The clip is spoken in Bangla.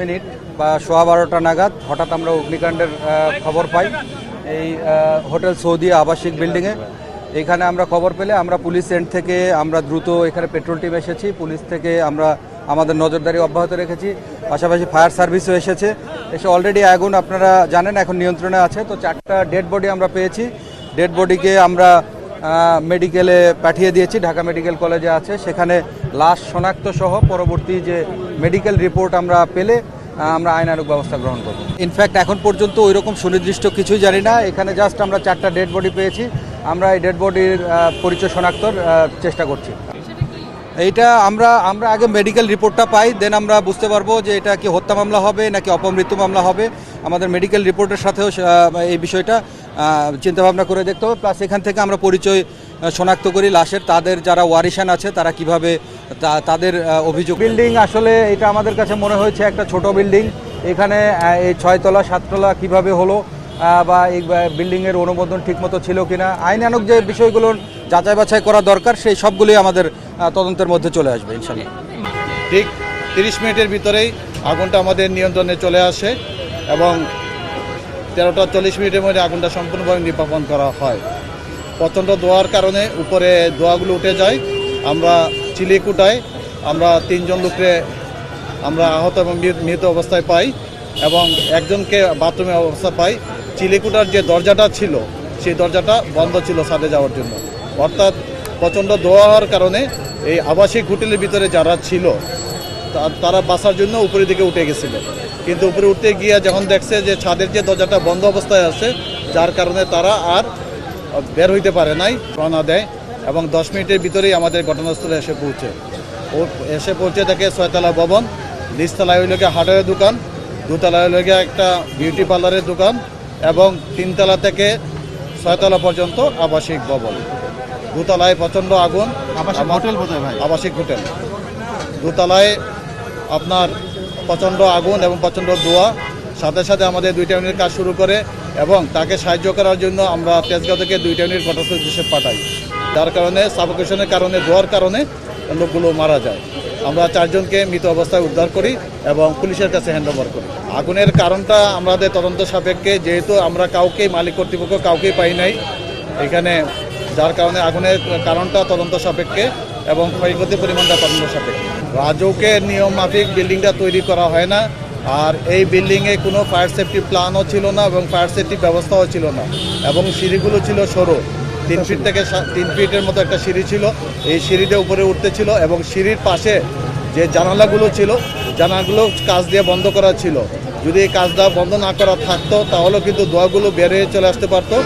মিনিট বা সোয়া বারোটা নাগাদ হঠাৎ আমরা অগ্নিকাণ্ডের খবর পাই। এই হোটেল সৌদি আবাসিক বিল্ডিংয়ে। এখানে আমরা খবর পেলে আমরা পুলিশ এন্ড থেকে আমরা দ্রুত এখানে পেট্রোল টিম এসেছি। পুলিশ থেকে আমরা আমাদের নজরদারি অব্যাহত রেখেছি। পাশাপাশি ফায়ার সার্ভিসও এসেছে। এসে অলরেডি আগুন আপনারা জানেন, এখন নিয়ন্ত্রণে আছে। তো চারটা ডেড বডি আমরা পেয়েছি। ডেড বডিকে আমরা মেডিকেলে পাঠিয়ে দিয়েছি, ঢাকা মেডিকেল কলেজে আছে। সেখানে লাশ শনাক্ত সহ পরবর্তী যে মেডিকেল রিপোর্ট আমরা পেলে আমরা আইনানুক ব্যবস্থা গ্রহণ করব। ইনফ্যাক্ট এখন পর্যন্ত ওই রকম সুনির্দিষ্ট কিছুই জানি না। এখানে জাস্ট আমরা চারটা ডেড বডি পেয়েছি। আমরা এই ডেড বডির পরিচয় শনাক্তর চেষ্টা করছি। এইটা আমরা আমরা আগে মেডিকেল রিপোর্টটা পাই দেন আমরা বুঝতে পারব যে এটা কি হত্যা মামলা হবে নাকি অপমৃত্যু মামলা হবে। আমাদের মেডিকেল রিপোর্টের সাথেও এই বিষয়টা চিন্তাভাবনা করে দেখতে হবে। প্লাস এখান থেকে আমরা পরিচয় শনাক্ত করি লাশের। তাদের যারা ওয়ারিশান আছে, তারা কীভাবে তাদের অভিযোগ বিল্ডিং আসলে এটা আমাদের কাছে মনে হয়েছে একটা ছোট বিল্ডিং এখানে এই ছয়তলা, সাততলা কীভাবে হলো বা এই বিল্ডিংয়ের অনুমোদন ঠিকমতো ছিল কিনা। আইনানুগ যে বিষয়গুলো যাচাই বাছাই করা দরকার, সেই সবগুলোই আমাদের তদন্তের মধ্যে চলে আসবে ইনশাল্লাহ ঠিক তিরিশ মিনিটের ভিতরেই আগুনটা আমাদের নিয়ন্ত্রণে চলে আসে এবং তেরোটা চল্লিশ মিনিটের মধ্যে আগুনটা সম্পূর্ণভাবে নির্বাপন করা হয়। প্রচণ্ড দোয়ার কারণে উপরে দোয়াগুলো উঠে যায়। আমরা চিলিকুটায় আমরা তিনজন লোককে আমরা আহত এবং মৃত- অবস্থায় পাই এবং একজনকে বাথরুমে অবস্থা পাই। চিলিকুটার যে দরজাটা ছিল, সেই দরজাটা বন্ধ ছিল ছাদে যাওয়ার জন্য। অর্থাৎ প্রচণ্ড দোয়া হওয়ার কারণে এই আবাসিক হোটেলের ভিতরে যারা ছিল তারা বাসার জন্য উপরের দিকে উঠে গেছিল। কিন্তু উপরে উঠতে গিয়ে যখন দেখছে যে ছাদের যে দরজাটা বন্ধ অবস্থায় আছে, যার কারণে তারা আর বের হইতে পারে নাই, রওনা দেয় এবং দশ মিনিটের ভিতরেই আমাদের ঘটনাস্থলে এসে পৌঁছে। ও, এসে পৌঁছে দেখে ছয়তলা ভবন, নিচতলায় হইল হার্ডওয়্যার দোকান, দোতলায় হইল একটা বিউটি পার্লারের দোকান এবং তিনতলা থেকে ছয়তলা পর্যন্ত আবাসিক ভবন। দোতলায় প্রচণ্ড আগুন। আবাসিক হোটেল বোধহয় ভাই? আবাসিক হোটেল। দোতলায় আপনার প্রচণ্ড আগুন এবং প্রচণ্ড দোয়া সাথে সাথে আমাদের দুইটা ইউনিট কাজ শুরু করে এবং তাকে সাহায্য করার জন্য আমরা তেজগাঁও থেকে দুইটা ইউনিট ঘটনাস্থল দেশে পাঠাই। যার কারণে সাবকেশনের কারণে দোয়ার কারণে লোকগুলো মারা যায়। আমরা চারজনকে মৃত অবস্থায় উদ্ধার করি এবং পুলিশের কাছে হ্যান্ড ওভার করি। আগুনের কারণটা আমাদের তদন্ত সাপেক্ষে যেহেতু আমরা কাউকেই মালিক কর্তৃপক্ষ কাউকেই পাই নাই এখানে যার কারণে আগুনের কারণটা তদন্ত সাপেক্ষে এবং ক্ষয়ক্ষতির পরিমাণটা তদন্ত সাপেক্ষে। রাজৌকের নিয়ম মাফিক বিল্ডিংটা তৈরি করা হয় না, আর এই বিল্ডিংয়ে কোনো ফায়ার সেফটি প্ল্যানও ছিল না এবং ফায়ার সেফটি ব্যবস্থাও ছিল না। এবং সিঁড়িগুলো ছিল সরু। তিন ফিট থেকে তিন ফিটের মতো একটা সিঁড়ি ছিল। এই সিঁড়িটা উপরে উঠতে ছিল এবং সিঁড়ির পাশে যে জানালাগুলো ছিল, জানালাগুলো কাজ দিয়ে বন্ধ করা ছিল। যদি এই কাজটা বন্ধ না করা থাকতো, তাহলেও কিন্তু দোয়াগুলো বেড়ে চলে আসতে পারতো।